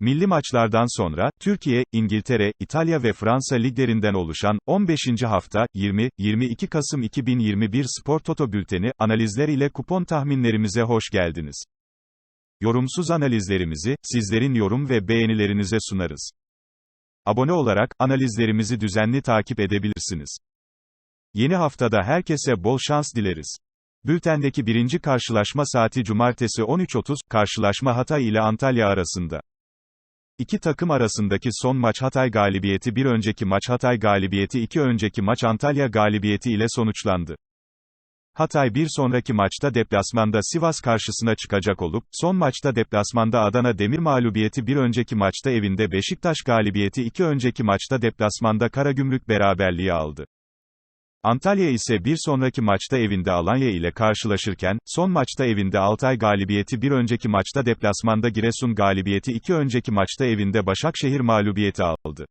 Milli maçlardan sonra, Türkiye, İngiltere, İtalya ve Fransa liglerinden oluşan, 15. hafta, 20-22 Kasım 2021 Spor Toto Bülteni, analizler ile kupon tahminlerimize hoş geldiniz. Yorumsuz analizlerimizi, sizlerin yorum ve beğenilerinize sunarız. Abone olarak, analizlerimizi düzenli takip edebilirsiniz. Yeni haftada herkese bol şans dileriz. Bültendeki birinci karşılaşma saati Cumartesi 13.30, karşılaşma Hatay ile Antalya arasında. İki takım arasındaki son maç Hatay galibiyeti bir önceki maç Hatay galibiyeti iki önceki maç Antalya galibiyeti ile sonuçlandı. Hatay bir sonraki maçta deplasmanda Sivas karşısına çıkacak olup, son maçta deplasmanda Adana Demir mağlubiyeti bir önceki maçta evinde Beşiktaş galibiyeti iki önceki maçta deplasmanda Karagümrük beraberliği aldı. Antalya ise bir sonraki maçta evinde Alanya ile karşılaşırken, son maçta evinde Altay galibiyeti bir önceki maçta deplasmanda Giresun galibiyeti iki önceki maçta evinde Başakşehir mağlubiyeti aldı.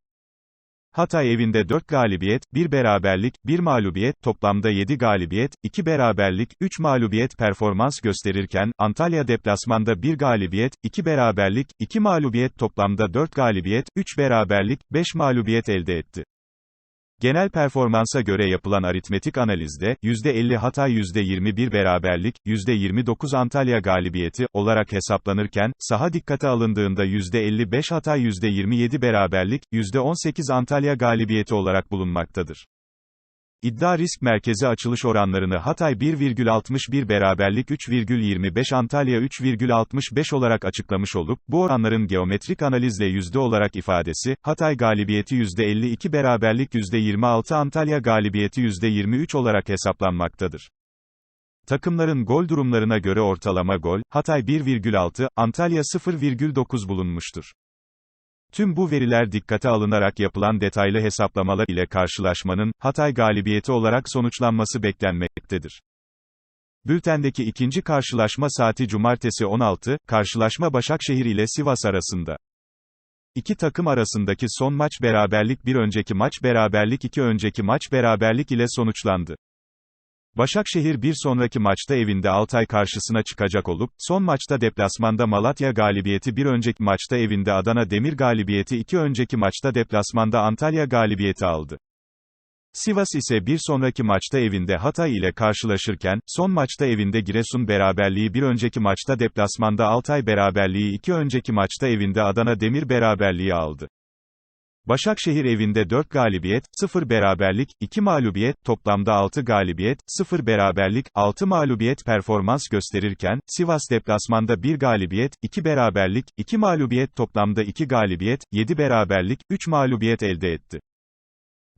Hatay evinde 4 galibiyet, 1 beraberlik, 1 mağlubiyet, toplamda 7 galibiyet, 2 beraberlik, 3 mağlubiyet performans gösterirken, Antalya deplasmanda 1 galibiyet, 2 beraberlik, 2 mağlubiyet toplamda 4 galibiyet, 3 beraberlik, 5 mağlubiyet elde etti. Genel performansa göre yapılan aritmetik analizde, %50 Hatay %21 beraberlik, %29 Antalya galibiyeti, olarak hesaplanırken, saha dikkate alındığında %55 Hatay %27 beraberlik, %18 Antalya galibiyeti olarak bulunmaktadır. İddia risk merkezi açılış oranlarını Hatay 1,61 beraberlik 3,25 Antalya 3,65 olarak açıklamış olup, bu oranların geometrik analizle yüzde olarak ifadesi, Hatay galibiyeti %52 beraberlik %26 Antalya galibiyeti %23 olarak hesaplanmaktadır. Takımların gol durumlarına göre ortalama gol, Hatay 1,6, Antalya 0,9 bulunmuştur. Tüm bu veriler dikkate alınarak yapılan detaylı hesaplamalar ile karşılaşmanın, Hatay galibiyeti olarak sonuçlanması beklenmektedir. Bültendeki ikinci karşılaşma saati Cumartesi 16, karşılaşma Başakşehir ile Sivas arasında. İki takım arasındaki son maç beraberlik bir önceki maç beraberlik iki önceki maç beraberlik ile sonuçlandı. Başakşehir bir sonraki maçta evinde Altay karşısına çıkacak olup, son maçta deplasmanda Malatya galibiyeti bir önceki maçta evinde Adana Demir galibiyeti iki önceki maçta deplasmanda Antalya galibiyeti aldı. Sivas ise bir sonraki maçta evinde Hatay ile karşılaşırken, son maçta evinde Giresun beraberliği bir önceki maçta deplasmanda Altay beraberliği iki önceki maçta evinde Adana Demir beraberliği aldı. Başakşehir evinde 4 galibiyet, 0 beraberlik, 2 mağlubiyet, toplamda 6 galibiyet, 0 beraberlik, 6 mağlubiyet performans gösterirken, Sivas deplasmanda 1 galibiyet, 2 beraberlik, 2 mağlubiyet toplamda 2 galibiyet, 7 beraberlik, 3 mağlubiyet elde etti.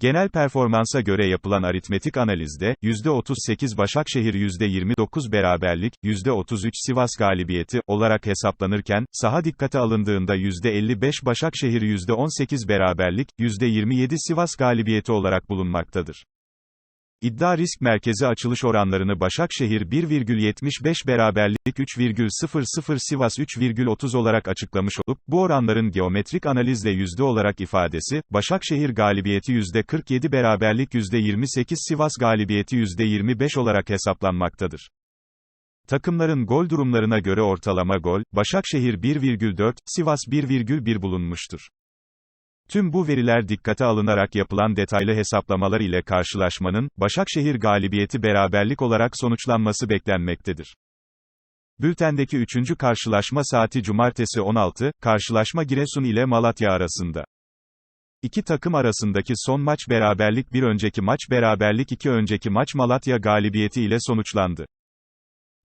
Genel performansa göre yapılan aritmetik analizde, %38 Başakşehir %29 beraberlik, %33 Sivas galibiyeti, olarak hesaplanırken, saha dikkate alındığında %55 Başakşehir %18 beraberlik, %27 Sivas galibiyeti olarak bulunmaktadır. İddia risk merkezi açılış oranlarını Başakşehir 1,75 beraberlik 3,00 Sivas 3,30 olarak açıklamış olup, bu oranların geometrik analizle yüzde olarak ifadesi, Başakşehir galibiyeti %47 beraberlik %28 Sivas galibiyeti %25 olarak hesaplanmaktadır. Takımların gol durumlarına göre ortalama gol, Başakşehir 1,4, Sivas 1,1 bulunmuştur. Tüm bu veriler dikkate alınarak yapılan detaylı hesaplamalar ile karşılaşmanın, Başakşehir galibiyeti beraberlik olarak sonuçlanması beklenmektedir. Bültendeki üçüncü karşılaşma saati Cumartesi 16, karşılaşma Giresun ile Malatya arasında. İki takım arasındaki son maç beraberlik bir önceki maç beraberlik iki önceki maç Malatya galibiyeti ile sonuçlandı.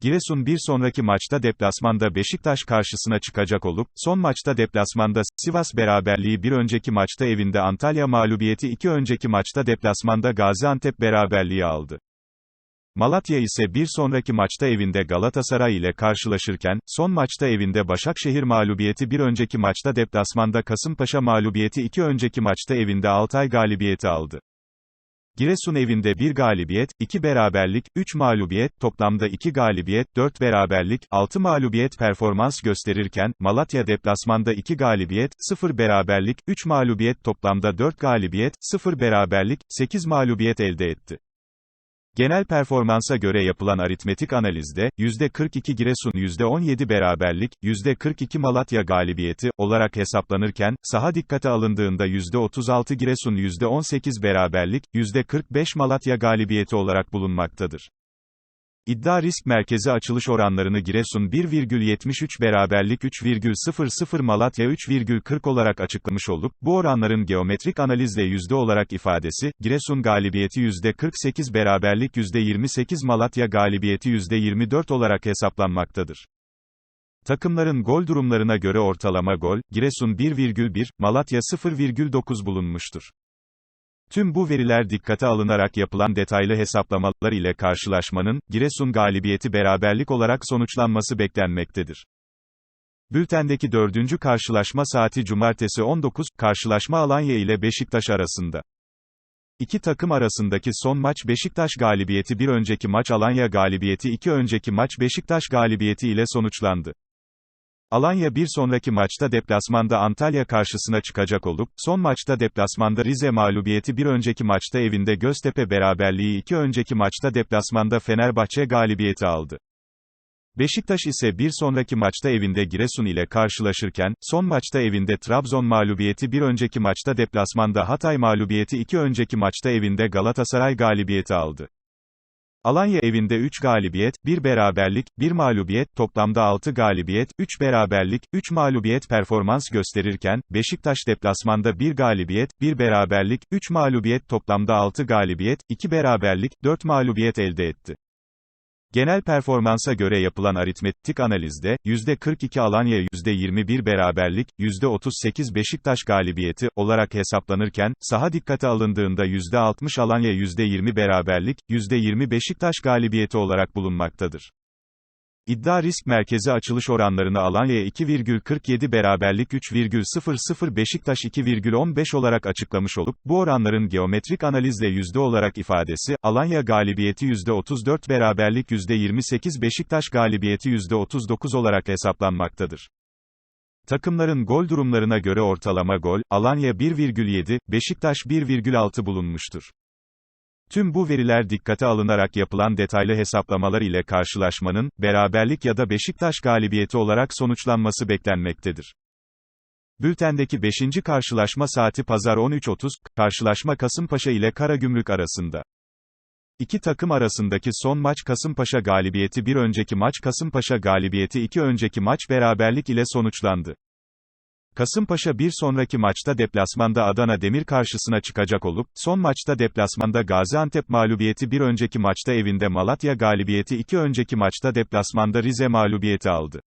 Giresun bir sonraki maçta deplasmanda Beşiktaş karşısına çıkacak olup, son maçta deplasmanda Sivas beraberliği bir önceki maçta evinde Antalya mağlubiyeti iki önceki maçta deplasmanda Gaziantep beraberliği aldı. Malatya ise bir sonraki maçta evinde Galatasaray ile karşılaşırken, son maçta evinde Başakşehir mağlubiyeti bir önceki maçta deplasmanda Kasımpaşa mağlubiyeti iki önceki maçta evinde Altay galibiyeti aldı. Giresun evinde 1 galibiyet, 2 beraberlik, 3 mağlubiyet, toplamda 2 galibiyet, 4 beraberlik, 6 mağlubiyet performans gösterirken, Malatya deplasmanda 2 galibiyet, 0 beraberlik, 3 mağlubiyet toplamda 4 galibiyet, 0 beraberlik, 8 mağlubiyet elde etti. Genel performansa göre yapılan aritmetik analizde, %42 Giresun %17 beraberlik, %42 Malatya galibiyeti, olarak hesaplanırken, saha dikkate alındığında %36 Giresun %18 beraberlik, %45 Malatya galibiyeti olarak bulunmaktadır. İddia risk merkezi açılış oranlarını Giresun 1,73 beraberlik 3,00 Malatya 3,40 olarak açıklamış olup, bu oranların geometrik analizle yüzde olarak ifadesi, Giresun galibiyeti %48 beraberlik %28 Malatya galibiyeti %24 olarak hesaplanmaktadır. Takımların gol durumlarına göre ortalama gol, Giresun 1,1, Malatya 0,9 bulunmuştur. Tüm bu veriler dikkate alınarak yapılan detaylı hesaplamalar ile karşılaşmanın, Giresun galibiyeti beraberlik olarak sonuçlanması beklenmektedir. Bültendeki dördüncü karşılaşma saati Cumartesi 19, karşılaşma Alanya ile Beşiktaş arasında. İki takım arasındaki son maç Beşiktaş galibiyeti bir önceki maç Alanya galibiyeti iki önceki maç Beşiktaş galibiyeti ile sonuçlandı. Alanya bir sonraki maçta deplasmanda Antalya karşısına çıkacak olup, son maçta deplasmanda Rize mağlubiyeti bir önceki maçta evinde Göztepe beraberliği iki önceki maçta deplasmanda Fenerbahçe galibiyeti aldı. Beşiktaş ise bir sonraki maçta evinde Giresun ile karşılaşırken, son maçta evinde Trabzon mağlubiyeti bir önceki maçta deplasmanda Hatay mağlubiyeti iki önceki maçta evinde Galatasaray galibiyeti aldı. Alanya evinde 3 galibiyet, 1 beraberlik, 1 mağlubiyet, toplamda 6 galibiyet, 3 beraberlik, 3 mağlubiyet performans gösterirken, Beşiktaş deplasmanda 1 galibiyet, 1 beraberlik, 3 mağlubiyet toplamda 6 galibiyet, 2 beraberlik, 4 mağlubiyet elde etti. Genel performansa göre yapılan aritmetik analizde, %42 Alanya %21 beraberlik, %38 Beşiktaş galibiyeti, olarak hesaplanırken, saha dikkate alındığında %60 Alanya %20 beraberlik, %20 Beşiktaş galibiyeti olarak bulunmaktadır. İddia risk merkezi açılış oranlarını Alanya 2,47 beraberlik 3,00 Beşiktaş 2,15 olarak açıklamış olup, bu oranların geometrik analizle yüzde olarak ifadesi, Alanya galibiyeti %34 beraberlik %28 Beşiktaş galibiyeti %39 olarak hesaplanmaktadır. Takımların gol durumlarına göre ortalama gol, Alanya 1,7, Beşiktaş 1,6 bulunmuştur. Tüm bu veriler dikkate alınarak yapılan detaylı hesaplamalar ile karşılaşmanın, beraberlik ya da Beşiktaş galibiyeti olarak sonuçlanması beklenmektedir. Bültendeki 5. karşılaşma saati pazar 13.30, karşılaşma Kasımpaşa ile Karagümrük arasında. İki takım arasındaki son maç Kasımpaşa galibiyeti bir önceki maç Kasımpaşa galibiyeti iki önceki maç beraberlik ile sonuçlandı. Kasımpaşa bir sonraki maçta deplasmanda Adana Demir karşısına çıkacak olup, son maçta deplasmanda Gaziantep mağlubiyeti bir önceki maçta evinde Malatya galibiyeti iki önceki maçta deplasmanda Rize mağlubiyeti aldı.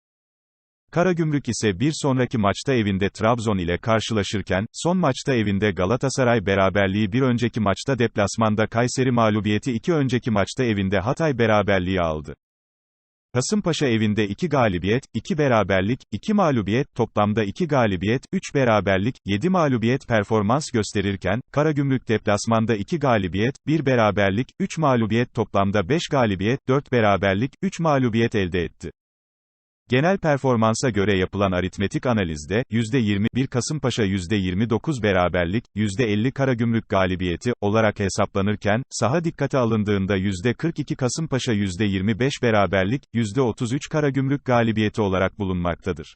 Karagümrük ise bir sonraki maçta evinde Trabzon ile karşılaşırken, son maçta evinde Galatasaray beraberliği bir önceki maçta deplasmanda Kayseri mağlubiyeti iki önceki maçta evinde Hatay beraberliği aldı. Kasımpaşa evinde 2 galibiyet, 2 beraberlik, 2 mağlubiyet, toplamda 2 galibiyet, 3 beraberlik, 7 mağlubiyet performans gösterirken, Karagümrük deplasmanda 2 galibiyet, 1 beraberlik, 3 mağlubiyet toplamda 5 galibiyet, 4 beraberlik, 3 mağlubiyet elde etti. Genel performansa göre yapılan aritmetik analizde, %21 Kasımpaşa %29 beraberlik, %50 Karagümrük galibiyeti, olarak hesaplanırken, saha dikkate alındığında %42 Kasımpaşa %25 beraberlik, %33 Karagümrük galibiyeti olarak bulunmaktadır.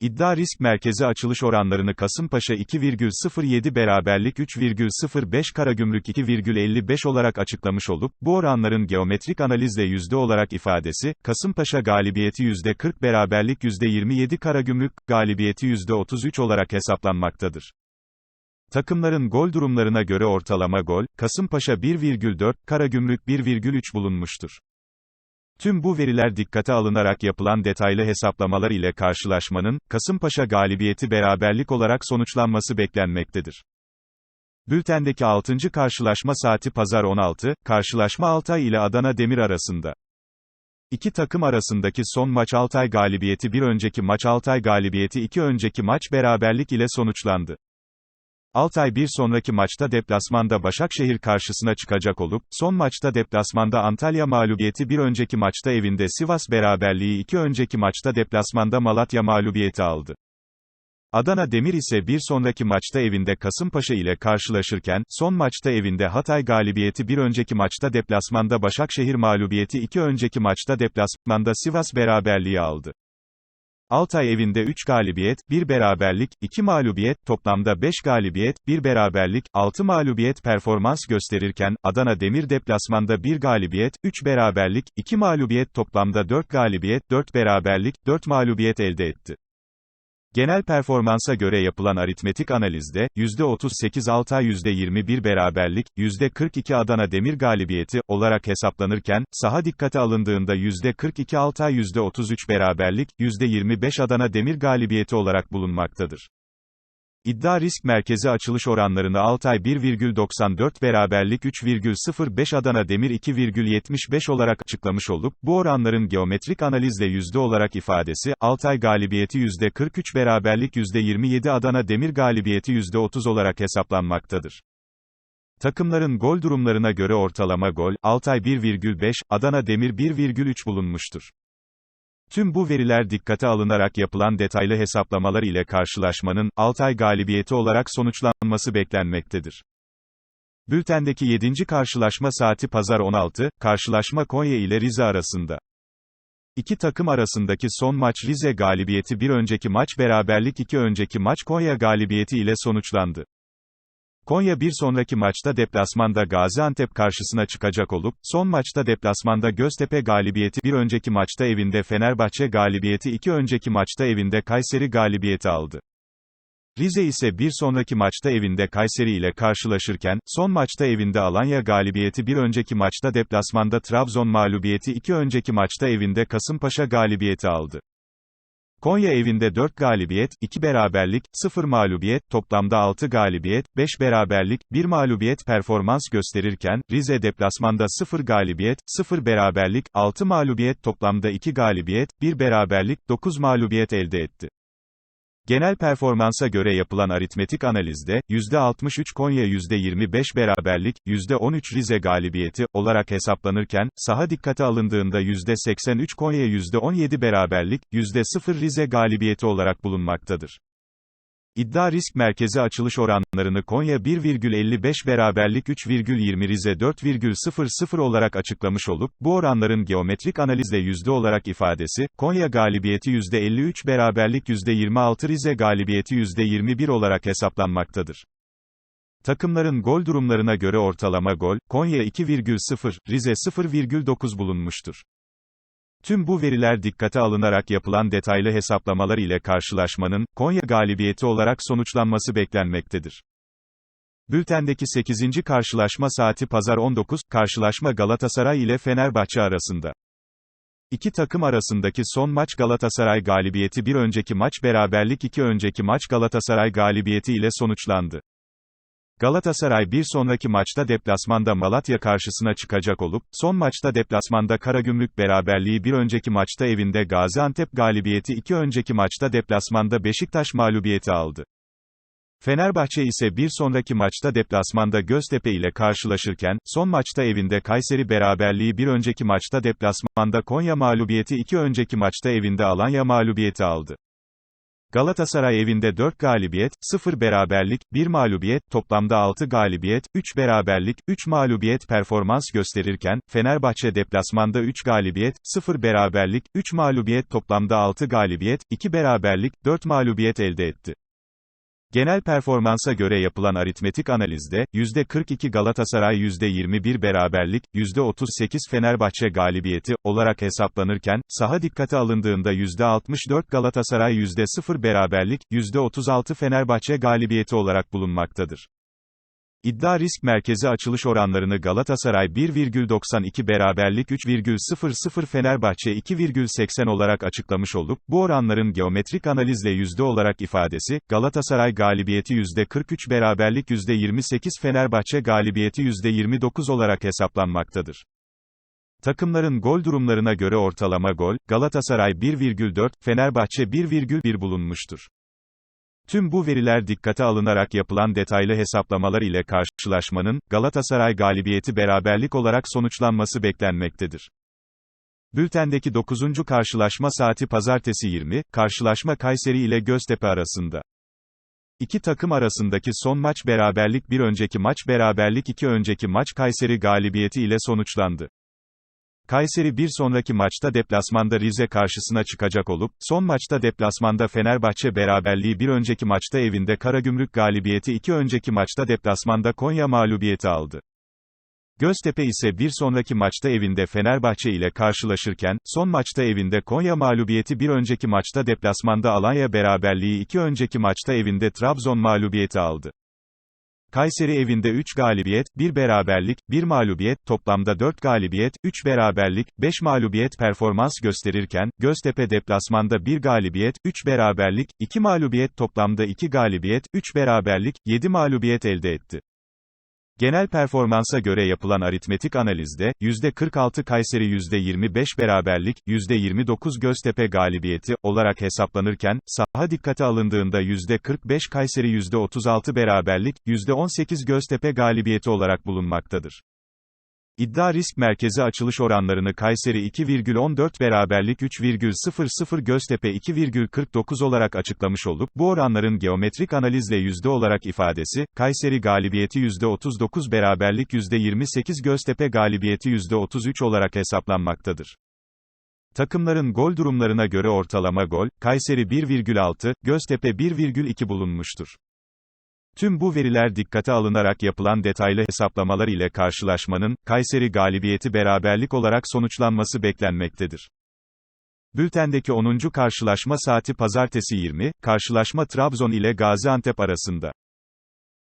İddia risk merkezi açılış oranlarını Kasımpaşa 2,07 beraberlik 3,05 Karagümrük 2,55 olarak açıklamış olup, bu oranların geometrik analizle yüzde olarak ifadesi, Kasımpaşa galibiyeti %40 beraberlik %27 Karagümrük, galibiyeti %33 olarak hesaplanmaktadır. Takımların gol durumlarına göre ortalama gol, Kasımpaşa 1,4, Karagümrük 1,3 bulunmuştur. Tüm bu veriler dikkate alınarak yapılan detaylı hesaplamalar ile karşılaşmanın, Kasımpaşa galibiyeti beraberlik olarak sonuçlanması beklenmektedir. Bültendeki 6. karşılaşma saati pazar 16, karşılaşma Altay ile Adana Demir arasında. İki takım arasındaki son maç Altay galibiyeti bir önceki maç Altay galibiyeti iki önceki maç beraberlik ile sonuçlandı. Altay bir sonraki maçta deplasmanda Başakşehir karşısına çıkacak olup, son maçta deplasmanda Antalya mağlubiyeti bir önceki maçta evinde Sivas beraberliği iki önceki maçta deplasmanda Malatya mağlubiyeti aldı. Adana Demir ise bir sonraki maçta evinde Kasımpaşa ile karşılaşırken, son maçta evinde Hatay galibiyeti bir önceki maçta deplasmanda Başakşehir mağlubiyeti iki önceki maçta deplasmanda Sivas beraberliği aldı. Altay evinde 3 galibiyet, 1 beraberlik, 2 mağlubiyet, toplamda 5 galibiyet, 1 beraberlik, 6 mağlubiyet performans gösterirken, Adana Demir deplasmanda 1 galibiyet, 3 beraberlik, 2 mağlubiyet toplamda 4 galibiyet, 4 beraberlik, 4 mağlubiyet elde etti. Genel performansa göre yapılan aritmetik analizde, %38 Altay %21 beraberlik, %42 Adana Demir galibiyeti, olarak hesaplanırken, saha dikkate alındığında %42 Altay %33 beraberlik, %25 Adana Demir galibiyeti olarak bulunmaktadır. İddia risk merkezi açılış oranlarını Altay 1,94 beraberlik 3,05 Adana Demir 2,75 olarak açıklamış olup, bu oranların geometrik analizle yüzde olarak ifadesi, Altay galibiyeti %43 beraberlik %27 Adana Demir galibiyeti %30 olarak hesaplanmaktadır. Takımların gol durumlarına göre ortalama gol, Altay 1,5, Adana Demir 1,3 bulunmuştur. Tüm bu veriler dikkate alınarak yapılan detaylı hesaplamalar ile karşılaşmanın, Altay galibiyeti olarak sonuçlanması beklenmektedir. Bültendeki 7. karşılaşma saati pazar 16, karşılaşma Konya ile Rize arasında. İki takım arasındaki son maç Rize galibiyeti bir önceki maç beraberlik iki önceki maç Konya galibiyeti ile sonuçlandı. Konya bir sonraki maçta deplasmanda Gaziantep karşısına çıkacak olup, son maçta deplasmanda Göztepe galibiyeti bir önceki maçta evinde Fenerbahçe galibiyeti iki önceki maçta evinde Kayseri galibiyeti aldı. Rize ise bir sonraki maçta evinde Kayseri ile karşılaşırken, son maçta evinde Alanya galibiyeti bir önceki maçta deplasmanda Trabzon mağlubiyeti iki önceki maçta evinde Kasımpaşa galibiyeti aldı. Konya evinde 4 galibiyet, 2 beraberlik, 0 mağlubiyet, toplamda 6 galibiyet, 5 beraberlik, 1 mağlubiyet performans gösterirken, Rize deplasmanda 0 galibiyet, 0 beraberlik, 6 mağlubiyet toplamda 2 galibiyet, 1 beraberlik, 9 mağlubiyet elde etti. Genel performansa göre yapılan aritmetik analizde, %63 Konya %25 beraberlik, %13 Rize galibiyeti, olarak hesaplanırken, saha dikkate alındığında %83 Konya %17 beraberlik, %0 Rize galibiyeti olarak bulunmaktadır. İddia risk merkezi açılış oranlarını Konya 1,55 beraberlik 3,20 Rize 4,00 olarak açıklamış olup, bu oranların geometrik analizle yüzde olarak ifadesi, Konya galibiyeti %53 beraberlik %26 Rize galibiyeti %21 olarak hesaplanmaktadır. Takımların gol durumlarına göre ortalama gol, Konya 2,0, Rize 0,9 bulunmuştur. Tüm bu veriler dikkate alınarak yapılan detaylı hesaplamalar ile karşılaşmanın, Konya galibiyeti olarak sonuçlanması beklenmektedir. Bültendeki 8. karşılaşma saati pazar 19, karşılaşma Galatasaray ile Fenerbahçe arasında. İki takım arasındaki son maç Galatasaray galibiyeti bir önceki maç beraberlik iki önceki maç Galatasaray galibiyeti ile sonuçlandı. Galatasaray bir sonraki maçta deplasmanda Malatya karşısına çıkacak olup, son maçta deplasmanda Karagümrük beraberliği bir önceki maçta evinde Gaziantep galibiyeti iki önceki maçta deplasmanda Beşiktaş mağlubiyeti aldı. Fenerbahçe ise bir sonraki maçta deplasmanda Göztepe ile karşılaşırken, son maçta evinde Kayseri beraberliği bir önceki maçta deplasmanda Konya mağlubiyeti iki önceki maçta evinde Alanya mağlubiyeti aldı. Galatasaray evinde 4 galibiyet, 0 beraberlik, 1 mağlubiyet, toplamda 6 galibiyet, 3 beraberlik, 3 mağlubiyet performans gösterirken, Fenerbahçe deplasmanda 3 galibiyet, 0 beraberlik, 3 mağlubiyet toplamda 6 galibiyet, 2 beraberlik, 4 mağlubiyet elde etti. Genel performansa göre yapılan aritmetik analizde, %42 Galatasaray %21 beraberlik, %38 Fenerbahçe galibiyeti, olarak hesaplanırken, saha dikkate alındığında %64 Galatasaray %0 beraberlik, %36 Fenerbahçe galibiyeti olarak bulunmaktadır. İddia risk merkezi açılış oranlarını Galatasaray 1,92 beraberlik 3,00 Fenerbahçe 2,80 olarak açıklamış olup, bu oranların geometrik analizle yüzde olarak ifadesi, Galatasaray galibiyeti %43 beraberlik %28 Fenerbahçe galibiyeti %29 olarak hesaplanmaktadır. Takımların gol durumlarına göre ortalama gol, Galatasaray 1,4, Fenerbahçe 1,1 bulunmuştur. Tüm bu veriler dikkate alınarak yapılan detaylı hesaplamalar ile karşılaşmanın, Galatasaray galibiyeti beraberlik olarak sonuçlanması beklenmektedir. Bültendeki 9. karşılaşma saati pazartesi 20, karşılaşma Kayseri ile Göztepe arasında. İki takım arasındaki son maç beraberlik bir önceki maç beraberlik iki önceki maç Kayseri galibiyeti ile sonuçlandı. Kayseri bir sonraki maçta deplasmanda Rize karşısına çıkacak olup, son maçta deplasmanda Fenerbahçe beraberliği bir önceki maçta evinde Karagümrük galibiyeti iki önceki maçta deplasmanda Konya mağlubiyeti aldı. Göztepe ise bir sonraki maçta evinde Fenerbahçe ile karşılaşırken, son maçta evinde Konya mağlubiyeti bir önceki maçta deplasmanda Alanya beraberliği iki önceki maçta evinde Trabzon mağlubiyeti aldı. Kayseri evinde 3 galibiyet, 1 beraberlik, 1 mağlubiyet, toplamda 4 galibiyet, 3 beraberlik, 5 mağlubiyet performans gösterirken, Göztepe deplasmanda 1 galibiyet, 3 beraberlik, 2 mağlubiyet toplamda 2 galibiyet, 3 beraberlik, 7 mağlubiyet elde etti. Genel performansa göre yapılan aritmetik analizde, %46 Kayseri %25 beraberlik, %29 Göztepe galibiyeti, olarak hesaplanırken, saha dikkate alındığında %45 Kayseri %36 beraberlik, %18 Göztepe galibiyeti olarak bulunmaktadır. İddia risk merkezi açılış oranlarını Kayseri 2,14 beraberlik 3,00 Göztepe 2,49 olarak açıklamış olup, bu oranların geometrik analizle yüzde olarak ifadesi, Kayseri galibiyeti %39 beraberlik %28 Göztepe galibiyeti %33 olarak hesaplanmaktadır. Takımların gol durumlarına göre ortalama gol, Kayseri 1,6, Göztepe 1,2 bulunmuştur. Tüm bu veriler dikkate alınarak yapılan detaylı hesaplamalar ile karşılaşmanın, Kayseri galibiyeti beraberlik olarak sonuçlanması beklenmektedir. Bültendeki 10. karşılaşma saati pazartesi 20, karşılaşma Trabzon ile Gaziantep arasında.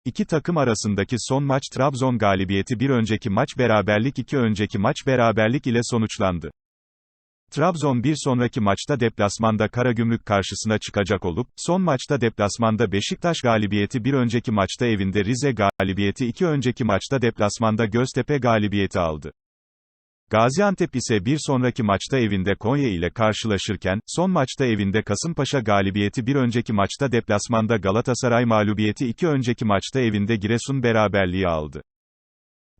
İki takım arasındaki son maç Trabzon galibiyeti bir önceki maç beraberlik iki önceki maç beraberlik ile sonuçlandı. Trabzon bir sonraki maçta deplasmanda Karagümrük karşısına çıkacak olup, son maçta deplasmanda Beşiktaş galibiyeti bir önceki maçta evinde Rize galibiyeti iki önceki maçta deplasmanda Göztepe galibiyeti aldı. Gaziantep ise bir sonraki maçta evinde Konya ile karşılaşırken, son maçta evinde Kasımpaşa galibiyeti bir önceki maçta deplasmanda Galatasaray mağlubiyeti iki önceki maçta evinde Giresun beraberliği aldı.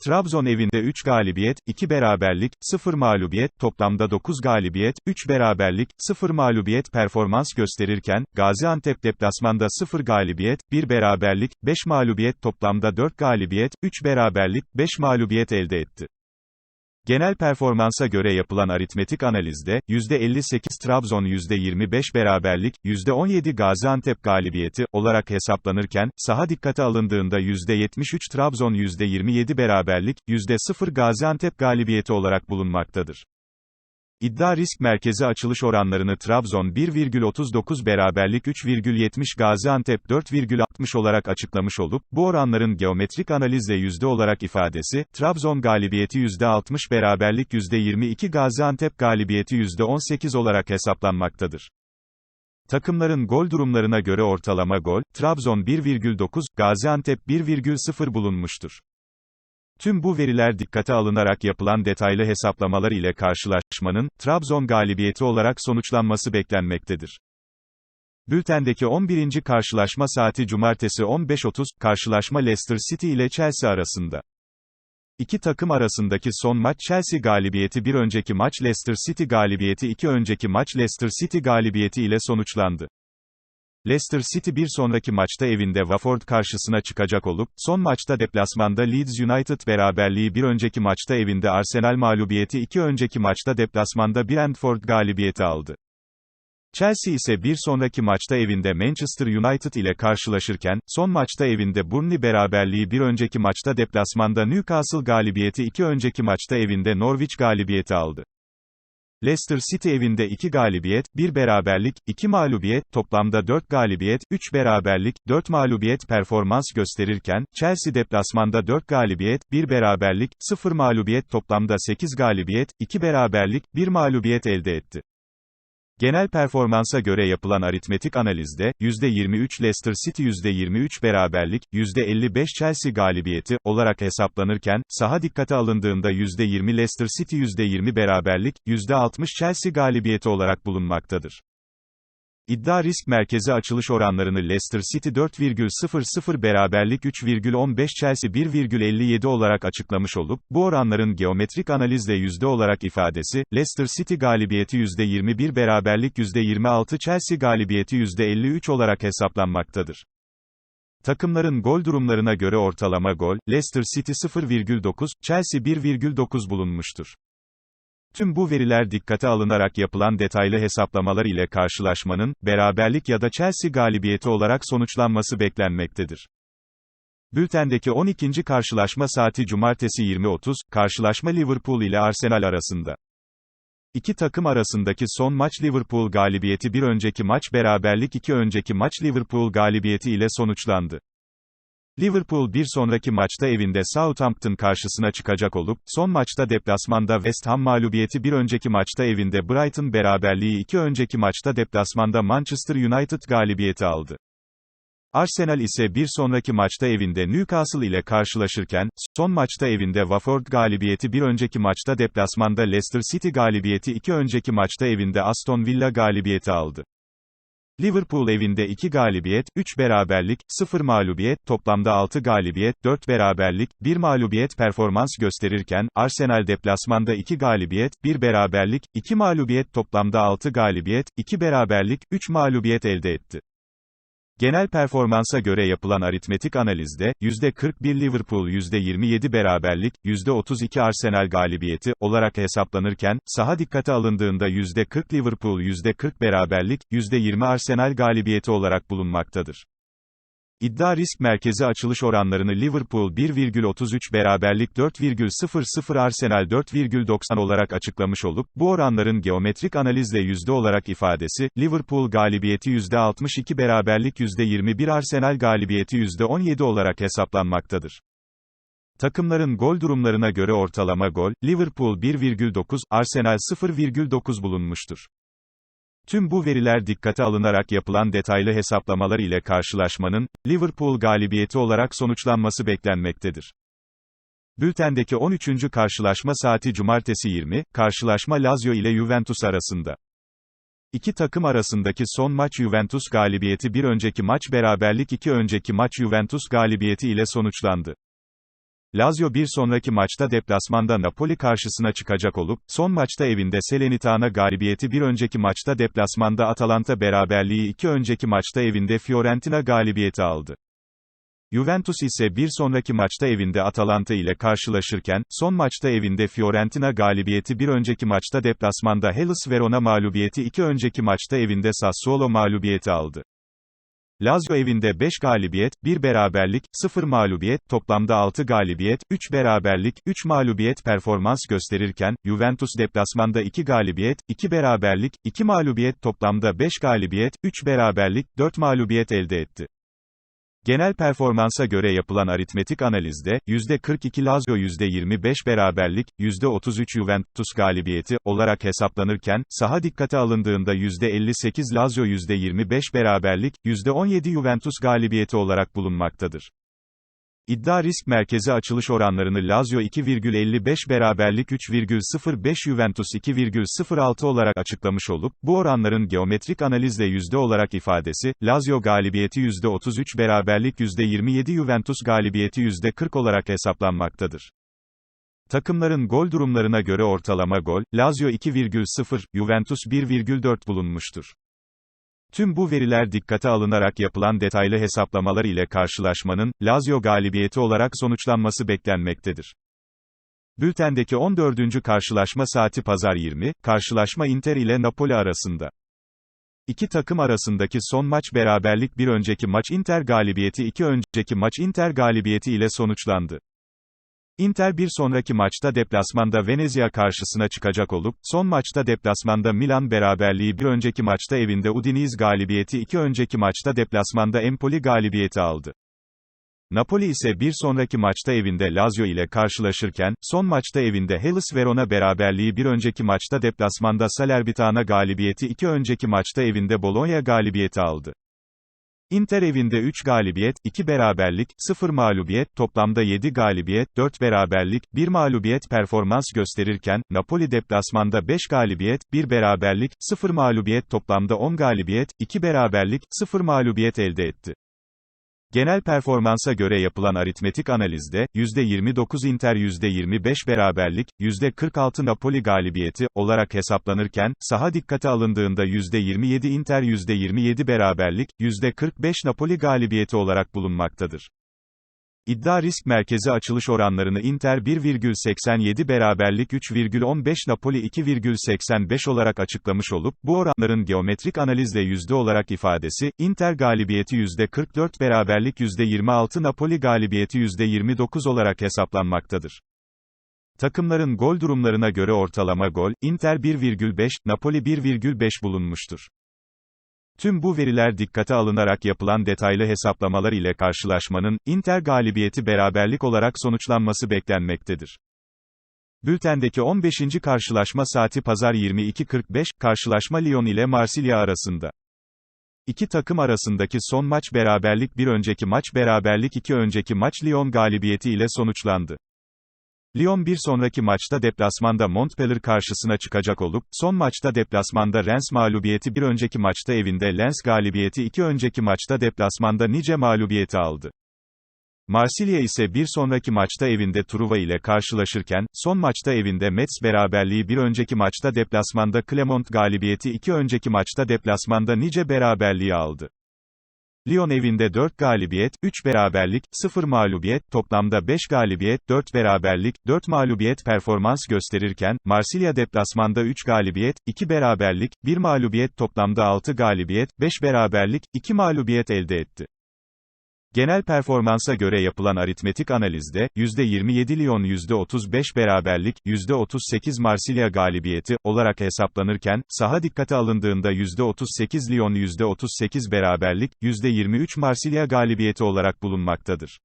Trabzon evinde 3 galibiyet, 2 beraberlik, 0 mağlubiyet, toplamda 9 galibiyet, 3 beraberlik, 0 mağlubiyet performans gösterirken, Gaziantep deplasmanda 0 galibiyet, 1 beraberlik, 5 mağlubiyet toplamda 4 galibiyet, 3 beraberlik, 5 mağlubiyet elde etti. Genel performansa göre yapılan aritmetik analizde, %58 Trabzon %25 beraberlik, %17 Gaziantep galibiyeti, olarak hesaplanırken, saha dikkate alındığında %73 Trabzon %27 beraberlik, %0 Gaziantep galibiyeti olarak bulunmaktadır. İddia risk merkezi açılış oranlarını Trabzon 1,39 beraberlik 3,70 Gaziantep 4,60 olarak açıklamış olup, bu oranların geometrik analizle yüzde olarak ifadesi, Trabzon galibiyeti %60 beraberlik %22 Gaziantep galibiyeti %18 olarak hesaplanmaktadır. Takımların gol durumlarına göre ortalama gol, Trabzon 1,9, Gaziantep 1,0 bulunmuştur. Tüm bu veriler dikkate alınarak yapılan detaylı hesaplamalar ile karşılaşmanın, Trabzon galibiyeti olarak sonuçlanması beklenmektedir. Bültendeki 11. karşılaşma saati Cumartesi 15.30, karşılaşma Leicester City ile Chelsea arasında. İki takım arasındaki son maç Chelsea galibiyeti bir önceki maç Leicester City galibiyeti iki önceki maç Leicester City galibiyeti ile sonuçlandı. Leicester City bir sonraki maçta evinde Watford karşısına çıkacak olup, son maçta deplasmanda Leeds United beraberliği bir önceki maçta evinde Arsenal mağlubiyeti iki önceki maçta deplasmanda Brentford galibiyeti aldı. Chelsea ise bir sonraki maçta evinde Manchester United ile karşılaşırken, son maçta evinde Burnley beraberliği bir önceki maçta deplasmanda Newcastle galibiyeti iki önceki maçta evinde Norwich galibiyeti aldı. Leicester City evinde 2 galibiyet, 1 beraberlik, 2 mağlubiyet, toplamda 4 galibiyet, 3 beraberlik, 4 mağlubiyet performans gösterirken, Chelsea deplasmanda 4 galibiyet, 1 beraberlik, 0 mağlubiyet toplamda 8 galibiyet, 2 beraberlik, 1 mağlubiyet elde etti. Genel performansa göre yapılan aritmetik analizde, %23 Leicester City %23 beraberlik, %55 Chelsea galibiyeti, olarak hesaplanırken, saha dikkate alındığında %20 Leicester City %20 beraberlik, %60 Chelsea galibiyeti olarak bulunmaktadır. İddia risk merkezi açılış oranlarını Leicester City 4,00 beraberlik 3,15 Chelsea 1,57 olarak açıklamış olup, bu oranların geometrik analizle yüzde olarak ifadesi, Leicester City galibiyeti %21 beraberlik %26 Chelsea galibiyeti %53 olarak hesaplanmaktadır. Takımların gol durumlarına göre ortalama gol, Leicester City 0,9, Chelsea 1,9 bulunmuştur. Tüm bu veriler dikkate alınarak yapılan detaylı hesaplamalar ile karşılaşmanın, beraberlik ya da Chelsea galibiyeti olarak sonuçlanması beklenmektedir. Bültendeki 12. karşılaşma saati Cumartesi 20.30, karşılaşma Liverpool ile Arsenal arasında. İki takım arasındaki son maç Liverpool galibiyeti bir önceki maç beraberlik iki önceki maç Liverpool galibiyeti ile sonuçlandı. Liverpool bir sonraki maçta evinde Southampton karşısına çıkacak olup, son maçta deplasmanda West Ham mağlubiyeti bir önceki maçta evinde Brighton beraberliği iki önceki maçta deplasmanda Manchester United galibiyeti aldı. Arsenal ise bir sonraki maçta evinde Newcastle ile karşılaşırken, son maçta evinde Watford galibiyeti bir önceki maçta deplasmanda Leicester City galibiyeti iki önceki maçta evinde Aston Villa galibiyeti aldı. Liverpool evinde 2 galibiyet, 3 beraberlik, 0 mağlubiyet, toplamda 6 galibiyet, 4 beraberlik, 1 mağlubiyet performans gösterirken, Arsenal deplasmanda 2 galibiyet, 1 beraberlik, 2 mağlubiyet toplamda 6 galibiyet, 2 beraberlik, 3 mağlubiyet elde etti. Genel performansa göre yapılan aritmetik analizde, %41 Liverpool %27 beraberlik, %32 Arsenal galibiyeti, olarak hesaplanırken, saha dikkate alındığında %40 Liverpool %40 beraberlik, %20 Arsenal galibiyeti olarak bulunmaktadır. İddia risk merkezi açılış oranlarını Liverpool 1,33 beraberlik 4,00 Arsenal 4,90 olarak açıklamış olup, bu oranların geometrik analizle yüzde olarak ifadesi, Liverpool galibiyeti %62 beraberlik %21 Arsenal galibiyeti %17 olarak hesaplanmaktadır. Takımların gol durumlarına göre ortalama gol, Liverpool 1,9, Arsenal 0,9 bulunmuştur. Tüm bu veriler dikkate alınarak yapılan detaylı hesaplamalar ile karşılaşmanın, Liverpool galibiyeti olarak sonuçlanması beklenmektedir. Bültendeki 13. karşılaşma saati Cumartesi 20, karşılaşma Lazio ile Juventus arasında. İki takım arasındaki son maç Juventus galibiyeti bir önceki maç beraberlik iki önceki maç Juventus galibiyeti ile sonuçlandı. Lazio bir sonraki maçta deplasmanda Napoli karşısına çıkacak olup, son maçta evinde Selenitana galibiyeti bir önceki maçta deplasmanda Atalanta beraberliği iki önceki maçta evinde Fiorentina galibiyeti aldı. Juventus ise bir sonraki maçta evinde Atalanta ile karşılaşırken, son maçta evinde Fiorentina galibiyeti bir önceki maçta deplasmanda Hellas Verona mağlubiyeti iki önceki maçta evinde Sassuolo mağlubiyeti aldı. Lazio evinde 5 galibiyet, 1 beraberlik, 0 mağlubiyet, toplamda 6 galibiyet, 3 beraberlik, 3 mağlubiyet performans gösterirken, Juventus deplasmanda 2 galibiyet, 2 beraberlik, 2 mağlubiyet toplamda 5 galibiyet, 3 beraberlik, 4 mağlubiyet elde etti. Genel performansa göre yapılan aritmetik analizde, %42 Lazio %25 beraberlik, %33 Juventus galibiyeti, olarak hesaplanırken, saha dikkate alındığında %58 Lazio %25 beraberlik, %17 Juventus galibiyeti olarak bulunmaktadır. İddia risk merkezi açılış oranlarını Lazio 2,55 beraberlik 3,05 Juventus 2,06 olarak açıklamış olup, bu oranların geometrik analizle yüzde olarak ifadesi, Lazio galibiyeti %33 beraberlik %27 Juventus galibiyeti %40 olarak hesaplanmaktadır. Takımların gol durumlarına göre ortalama gol, Lazio 2,0, Juventus 1,4 bulunmuştur. Tüm bu veriler dikkate alınarak yapılan detaylı hesaplamalar ile karşılaşmanın, Lazio galibiyeti olarak sonuçlanması beklenmektedir. Bültendeki 14. karşılaşma saati pazar 20, karşılaşma Inter ile Napoli arasında. İki takım arasındaki son maç beraberlik bir önceki maç Inter galibiyeti iki önceki maç Inter galibiyeti ile sonuçlandı. Inter bir sonraki maçta deplasmanda Venezia karşısına çıkacak olup, son maçta deplasmanda Milan beraberliği bir önceki maçta evinde Udiniz galibiyeti iki önceki maçta deplasmanda Empoli galibiyeti aldı. Napoli ise bir sonraki maçta evinde Lazio ile karşılaşırken, son maçta evinde Hellas Verona beraberliği bir önceki maçta deplasmanda Salernitana galibiyeti iki önceki maçta evinde Bologna galibiyeti aldı. Inter evinde 3 galibiyet, 2 beraberlik, 0 mağlubiyet, toplamda 7 galibiyet, 4 beraberlik, 1 mağlubiyet performans gösterirken, Napoli deplasmanda 5 galibiyet, 1 beraberlik, 0 mağlubiyet toplamda 10 galibiyet, 2 beraberlik, 0 mağlubiyet elde etti. Genel performansa göre yapılan aritmetik analizde, %29 Inter %25 beraberlik, %46 Napoli galibiyeti, olarak hesaplanırken, saha dikkate alındığında %27 Inter %27 beraberlik, %45 Napoli galibiyeti olarak bulunmaktadır. İddia risk merkezi açılış oranlarını Inter 1,87 beraberlik 3,15 Napoli 2,85 olarak açıklamış olup, bu oranların geometrik analizle yüzde olarak ifadesi, Inter galibiyeti %44 beraberlik %26 Napoli galibiyeti %29 olarak hesaplanmaktadır. Takımların gol durumlarına göre ortalama gol, Inter 1,5, Napoli 1,5 bulunmuştur. Tüm bu veriler dikkate alınarak yapılan detaylı hesaplamalar ile karşılaşmanın, Inter galibiyeti beraberlik olarak sonuçlanması beklenmektedir. Bültendeki 15. karşılaşma saati pazar 22.45, karşılaşma Lyon ile Marsilya arasında. İki takım arasındaki son maç beraberlik bir önceki maç beraberlik iki önceki maç Lyon galibiyeti ile sonuçlandı. Lyon bir sonraki maçta deplasmanda Montpellier karşısına çıkacak olup, son maçta deplasmanda Rennes mağlubiyeti bir önceki maçta evinde Lens galibiyeti iki önceki maçta deplasmanda Nice mağlubiyeti aldı. Marsilya ise bir sonraki maçta evinde Truva ile karşılaşırken, son maçta evinde Metz beraberliği bir önceki maçta deplasmanda Clermont galibiyeti iki önceki maçta deplasmanda Nice beraberliği aldı. Lyon evinde 4 galibiyet, 3 beraberlik, 0 mağlubiyet, toplamda 5 galibiyet, 4 beraberlik, 4 mağlubiyet performans gösterirken, Marsilya deplasmanda 3 galibiyet, 2 beraberlik, 1 mağlubiyet toplamda 6 galibiyet, 5 beraberlik, 2 mağlubiyet elde etti. Genel performansa göre yapılan aritmetik analizde, %27 Lyon %35 beraberlik, %38 Marsilya galibiyeti, olarak hesaplanırken, saha dikkate alındığında %38 Lyon %38 beraberlik, %23 Marsilya galibiyeti olarak bulunmaktadır.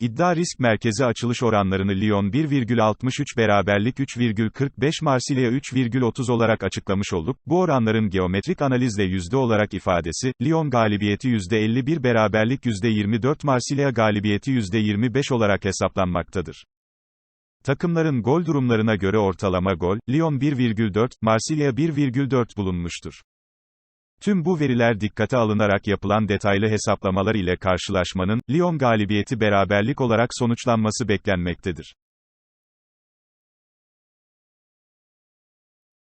İddia risk merkezi açılış oranlarını Lyon 1,63 beraberlik 3,45 Marsilya 3,30 olarak açıklamış olup, bu oranların geometrik analizle yüzde olarak ifadesi, Lyon galibiyeti %51 beraberlik %24 Marsilya galibiyeti %25 olarak hesaplanmaktadır. Takımların gol durumlarına göre ortalama gol, Lyon 1,4, Marsilya 1,4 bulunmuştur. Tüm bu veriler dikkate alınarak yapılan detaylı hesaplamalar ile karşılaşmanın, Lyon galibiyeti beraberlik olarak sonuçlanması beklenmektedir.